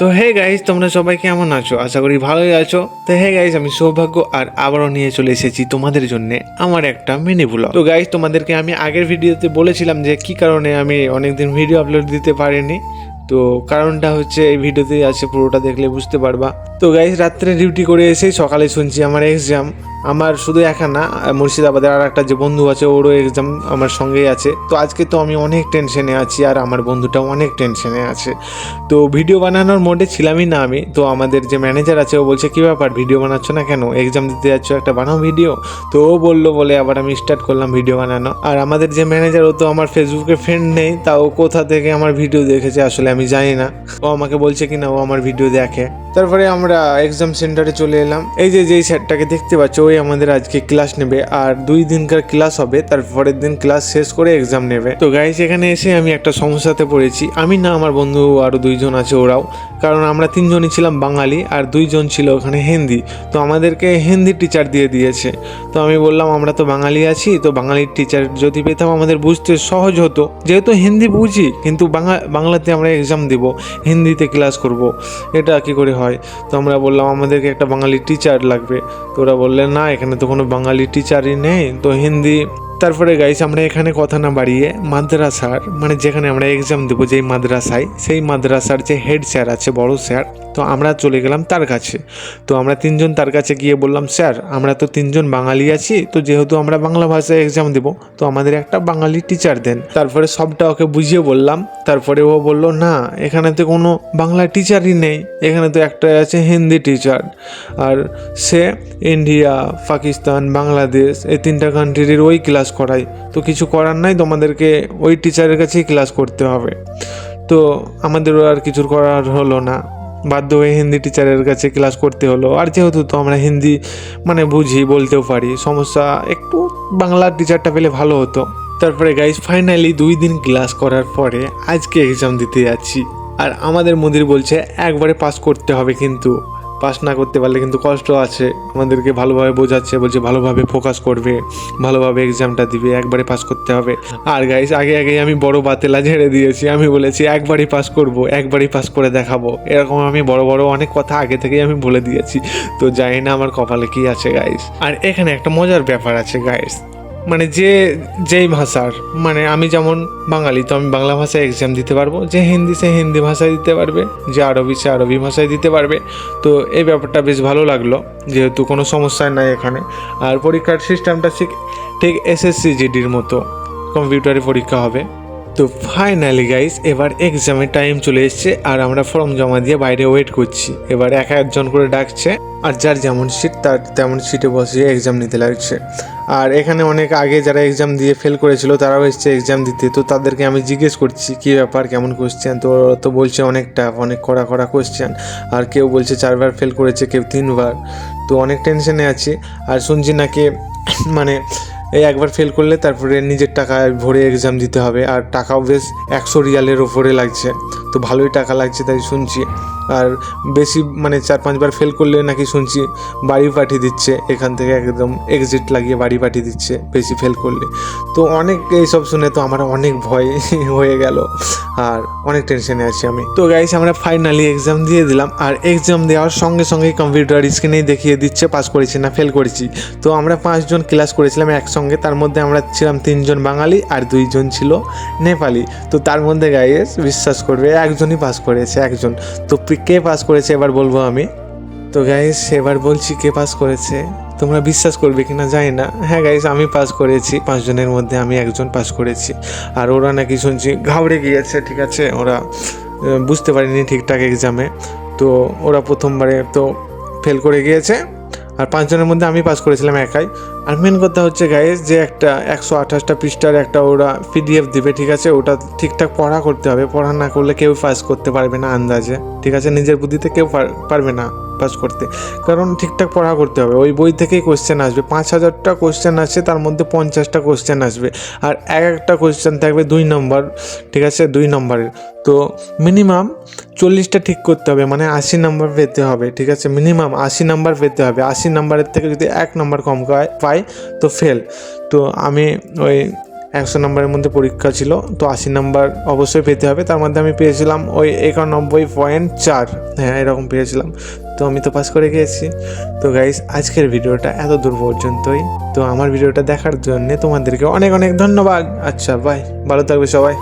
তো hey guys তোমরা সবাই কেমন আছো? আশা করি ভালোই আছো। তো হে গাইজ আমি সৌভাগ্য আর আবারও নিয়ে চলে এসেছি তোমাদের জন্য আমার একটা মিনি ব্লগ তো গাইজ তোমাদেরকে আমি আগের ভিডিওতে বলেছিলাম যে কি কারণে আমি অনেকদিন ভিডিও আপলোড দিতে পারিনি। তো কারণটা হচ্ছে এই ভিডিওতেই আছে, পুরোটা দেখলে বুঝতে পারবা। তো গাইজ রাত্রে ডিউটি করে এসেই সকালে শুনছি আমার এক্সাম আমার শুধু একা না, মুর্শিদাবাদের আর একটা যে বন্ধু আছে, ওরও এক্সাম আমার সঙ্গেই আছে। তো আজকে তো আমি অনেক টেনশনে আছি, আর আমার বন্ধুটাও অনেক টেনশনে আছে। তো ভিডিও বানানোর মোডে ছিলামই না আমি, তো আমাদের যে ম্যানেজার আছে, ও বলছে, কী ব্যাপার ভিডিও বানাচ্ছ না কেন? এক্সাম দিতে যাচ্ছ একটা বানাও ভিডিও তো ও বলল, বলে আবার আমি স্টার্ট করলাম ভিডিও বানানো। আর আমাদের যে ম্যানেজার ও তো আমার ফেসবুকে ফ্রেন্ড নেই, তা ও কোথা থেকে আমার ভিডিও দেখেছে আসলে আমি জানি না। ও আমাকে বলছে কি না ও আমার ভিডিও দেখে। তারপরে আমরা এক্সাম সেন্টারে চলে এলাম। এই যে, যেই স্যারটাকে দেখতে পাচ্ছ, ওই আমাদের আজকে ক্লাস নেবে। আর দুই দিনকার ক্লাস হবে, তারপরের দিন ক্লাস শেষ করে এক্সাম নেবে। তো গাইস এখানে এসে আমি একটা সমস্যাতে পড়েছি। আমি না, আমার বন্ধু আরও দুইজন আছে ওরাও। কারণ আমরা তিনজনই ছিলাম বাঙালি, আর দুইজন ছিল ওখানে হিন্দি। তো আমাদেরকে হিন্দি টিচার দিয়ে দিয়েছে। তো আমি বললাম, আমরা তো বাঙালি আছি, তো বাঙালির টিচার যদি পেতাম, আমাদের বুঝতে সহজ হতো। যেহেতু হিন্দি বুঝি, কিন্তু বাংলা বাংলাতে আমরা এক্সাম দেব, হিন্দিতে ক্লাস করব। এটা কি করে হয়। তো আমরা বললাম, আমাদেরকে একটা বাঙালি টিচার লাগবে। তো ওরা বললেন, না, এখানে তো কোনো বাঙালি টিচারই নেই। তো হিন্দি, তারপরে গাইস আমরা এখানে কথা না বাড়িয়ে মাদ্রাসার মানে যেখানে আমরা এক্সাম দেবো, যেই মাদ্রাসায়, সেই মাদ্রাসার যে হেড স্যার আছে, বড় স্যার তো আমরা চলে গেলাম তার কাছে। তো আমরা তিনজন তার কাছে গিয়ে বললাম, স্যার, আমরা তো তিনজন বাঙালি আছি, তো যেহেতু আমরা বাংলা ভাষায় এক্সাম দেবো, তো আমাদের একটা বাঙালি টিচার দেন। তারপরে সবটা ওকে বুঝিয়ে বললাম। তারপরে ও বলল, না, এখানে তো কোনো বাংলা টিচারই নেই, এখানে তো একটা আছে হিন্দি টিচার আর সে ইন্ডিয়া পাকিস্তান বাংলাদেশ এই তিনটা কান্ট্রির ওই ক্লাস করায়। তো কিছু করার নাই, তোমাদেরকে ওই টিচারের কাছেই ক্লাস করতে হবে। তো আমাদেরও আর কিছুর করার হলো না। বাধ্য হয়ে হিন্দি টিচারের কাছে ক্লাস করতে হলো। আর যেহেতু তো আমরা হিন্দি মানে বুঝি, বলতেও পারি, সমস্যা একটু বাংলা টিচারটা পেলে ভালো হতো। তারপরে গাইজ ফাইনালি দুই দিন ক্লাস করার পরে আজকে এক্সাম দিতে যাচ্ছি। আর আমাদের মন্দির বলছে একবারে পাস করতে হবে কিন্তু। পাস না করতে পারলে কিন্তু কষ্ট আছে। আমাদেরকে ভালোভাবে বোঝাচ্ছে, বলছে ভালোভাবে ফোকাস করবে, ভালোভাবে এক্সামটা দিবে, একবারে পাস করতে হবে। আর গাইস আগে আগে আমি বড় বাতেলা ঝেড়ে দিয়েছি, আমি বলেছি একবারই পাস করব, একবারই পাস করে দেখাবো। এরকম আমি বড় বড় অনেক কথা আগে থেকেই আমি বলে দিয়েছি। তো জানি না আমার কপালে কি আছে গাইস আর এখানে একটা মজার ব্যাপার আছে গাইস মানে যে, যেই ভাষার মানে আমি যেমন বাঙালি, তো আমি বাংলা ভাষায় এক্সাম দিতে পারব। যে হিন্দি, সে হিন্দি ভাষায় দিতে পারবে, যে আরবি, সে আরবি ভাষায় দিতে পারবে। তো এই ব্যাপারটা বেশ ভালো লাগল, যেহেতু কোনো সমস্যা নাই এখানে। আর পরীক্ষার সিস্টেমটা ঠিক ঠিক এসএসসি জিডির মতো কম্পিউটারে পরীক্ষা হবে। তো ফাইনালি গাইস এবার এক্সামের টাইম চলে এসছে, আর আমরা ফর্ম জমা দিয়ে বাইরে ওয়েট করছি। এবার এক একজন করে ডাকছে, আর যার যেমন সিট তার তেমন সিটে বসিয়ে এক্সাম নিতে লাগছে। আর এখানে অনেক আগে যারা এক্সাম দিয়ে ফেল করেছিল, তারাও এসছে এক্সাম দিতে। তো তাদেরকে আমি জিজ্ঞেস করছি, কী ব্যাপার? কেমন কোশ্চেন তো তো বলছে অনেক টাফ অনেক কড়া কড়া কোশ্চেন আর কেউ বলছে, চারবার ফেল করেছে, কেউ তিনবার। তো অনেক টেনশনে আছি। আর শুনছি নাকি মানে এই একবার ফেল করলে তারপরে নিজের টাকা ভরে এক্সাম দিতে হবে। আর টাকাও বেশ একশো রিয়ালের ওপরে লাগছে। তো ভালোই টাকা লাগছে, তাই শুনছি। আর বেশি মানে চার পাঁচবার ফেল করলে নাকি শুনছি বাড়ি পাঠিয়ে দিচ্ছে, এখান থেকে একদম এক্সিট লাগিয়ে বাড়ি পাঠিয়ে দিচ্ছে বেশি ফেল করলে। তো অনেক এইসব শুনে তো আমার অনেক ভয় হয়ে গেল আর অনেক টেনশনে আছি আমি। তো গাইস আমরা ফাইনালি এক্সাম দিয়ে দিলাম আর এক্সাম দেওয়ার সঙ্গে সঙ্গে কম্পিউটার স্ক্রিনেই দেখিয়ে দিচ্ছে পাস করেছি না ফেল করেছি। তো আমরা পাঁচজন ক্লাস করেছিলাম একসঙ্গে, তার মধ্যে আমরা ছিলাম তিনজন বাঙালি আর দুইজন ছিল নেপালি। তো তার মধ্যে গাইস বিশ্বাস করবে, একজনই পাস করেছে, একজন। তো কে পাস করেছে এবার বলব আমি? তো গাইস এবার বলছি কে পাস করেছে? তোমরা বিশ্বাস করবে কিনা জানি না। হ্যাঁ গাইস আমি পাস করেছি। পাঁচজনের মধ্যে আমি একজন পাস করেছি। আর ওরা নাকি শুনছি ঘাবড়ে গিয়েছে, ঠিক আছে? ওরা বুঝতে পারিনি ঠিকঠাক এক্সামে তো ওরা প্রথমবারে তো ফেল করে গিয়েছে। আর পাঁচজনের মধ্যে আমি পাস করেছিলাম একাই। আর মেন কথা হচ্ছে গাইজ যে একটা একশো আঠাশটা পৃষ্ঠার একটা ওরা পিডিএফ দিবে, ঠিক আছে? ওটা ঠিকঠাক পড়া করতে হবে। পড়া না করলে কেউ পাস করতে পারবে না আন্দাজে, ঠিক আছে? নিজের বুদ্ধিতে কেউ পার- পারবে না। পাস করতে। কারণ ঠিকঠাক পড়া করতে হবে। ওই বই থেকেই কোশ্চেন আসবে। পাঁচ হাজারটা কোশ্চেন আছে তার মধ্যে পঞ্চাশটা কোশ্চেন আসবে। আর এক একটা কোশ্চেন থাকবে দুই নম্বর ঠিক আছে? দুই নম্বরের তো মিনিমাম চল্লিশটা ঠিক করতে হবে। মানে আশি নাম্বার পেতে হবে, ঠিক আছে? মিনিমাম আশি নাম্বার পেতে হবে। আশি নাম্বারের থেকে যদি এক নম্বর কম পাই, তো ফেল তো আমি ওই একশো নম্বরের মধ্যে পরীক্ষা ছিল। তো আশি নাম্বার অবশ্যই পেতে হবে। তার মধ্যে আমি পেয়েছিলাম ওই একানব্বই পয়েন্ট চার। হ্যাঁ এরকম পেয়েছিলাম। তো আমি তো পাস করে গিয়েছি। তো গাইস আজকের ভিডিওটা এত দূর পর্যন্তই। তো আমার ভিডিওটা দেখার জন্যে তোমাদেরকে অনেক অনেক ধন্যবাদ। আচ্ছা বাই ভালো থাকবে সবাই।